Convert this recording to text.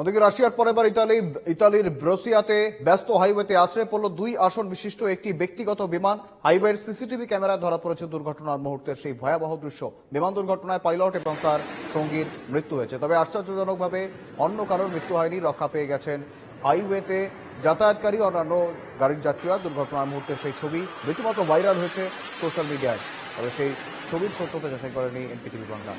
ওদিকে রাশিয়ার পর এবার ইতালি, ইতালির ব্রোসিয়াতে ব্যস্ত হাইওয়েতে আছড়ে পড়ল দুই আসন বিশিষ্ট একটি ব্যক্তিগত বিমান। হাইওয়ের সিসিটিভি ক্যামেরায় ধরা পড়েছে দুর্ঘটনার মুহূর্তের সেই ভয়াবহ দৃশ্য। বিমান দুর্ঘটনায় পাইলট এবং তার সঙ্গীর মৃত্যু হয়েছে। তবে আশ্চর্যজনকভাবে অন্য কারোর মৃত্যু হয়নি, রক্ষা পেয়ে গেছেন হাইওয়েতে যাতায়াতকারী অন্যান্য গাড়ির যাত্রীরা। দুর্ঘটনার মুহূর্তে সেই ছবি রীতিমতো ভাইরাল হয়েছে সোশ্যাল মিডিয়ায়। তবে সেই ছবির সত্যতা যাচাই করেনি এনপিটিভি বাংলা।